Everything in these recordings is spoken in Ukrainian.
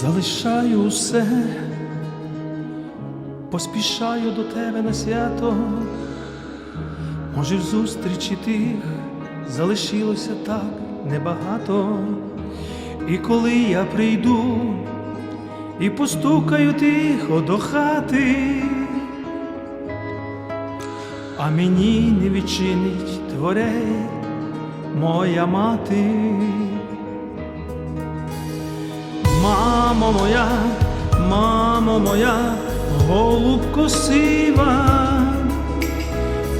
залишаю усе, поспішаю до тебе на свято, може, в зустрічі тих залишилося так небагато, і коли я прийду і постукаю тихо до хати, а мені не відчинить творей моя мати. Мамо моя, мамо моя, голубко сива,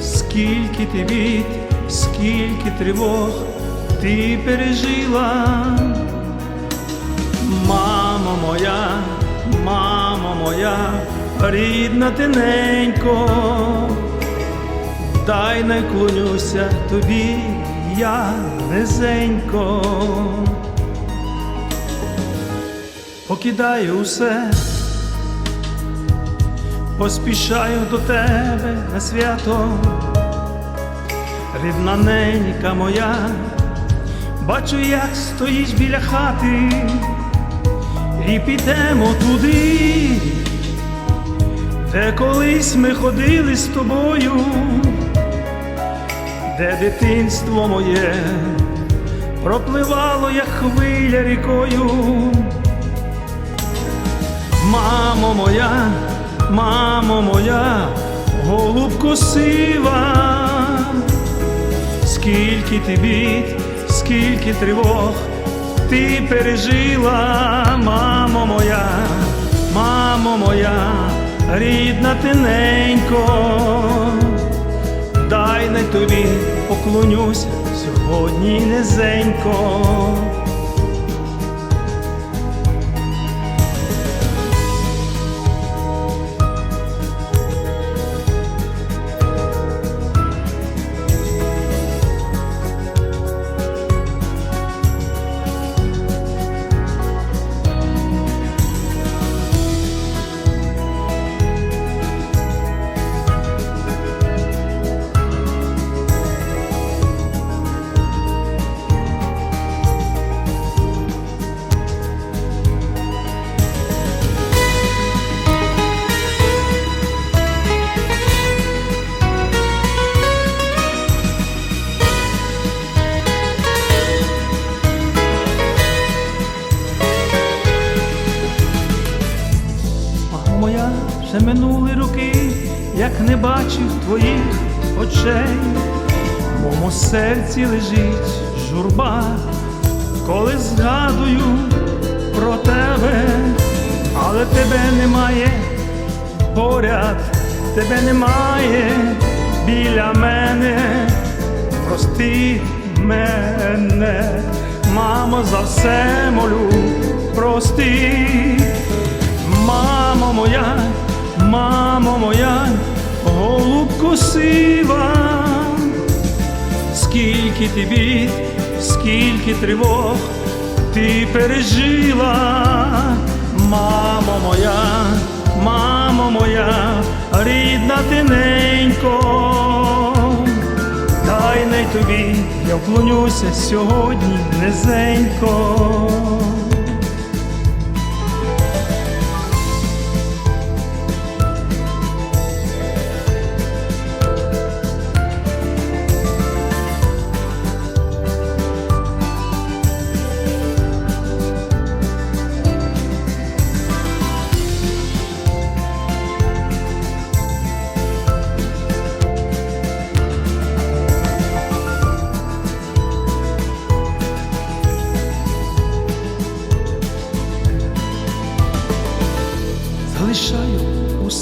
скільки ти бід, скільки тривог ти пережила, мамо моя, мамо моя, рідна тиненько, дай наклонюся тобі, я низенько. Покидаю усе, поспішаю до тебе на свято, рідна ненька моя, бачу, як стоїш біля хати, і підемо туди, де колись ми ходили з тобою, де дитинство моє пропливало, як хвиля рікою. Мамо моя, мамо моя, голубко сива, скільки ти бід, скільки тривог ти пережила, мамо моя, мамо моя, рідна тиненько, дай на тобі поклонюся сьогодні низенько. Ще минули роки, як не бачив твоїх очей, в моєму серці лежить журба, коли згадую про тебе, але тебе немає поряд, тебе немає біля мене, прости мене, мамо, за все молю, прости. Мамо моя, мамо моя, голубко сива, скільки ти бід, скільки тривог ти пережила, мамо моя, мамо моя, рідна тиненько, дай най тобі я вклонюся сьогодні низенько.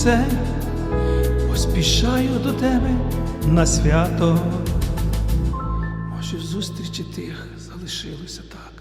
Усе, поспішаю до тебе на свято. Може, в зустрічі тих залишилося так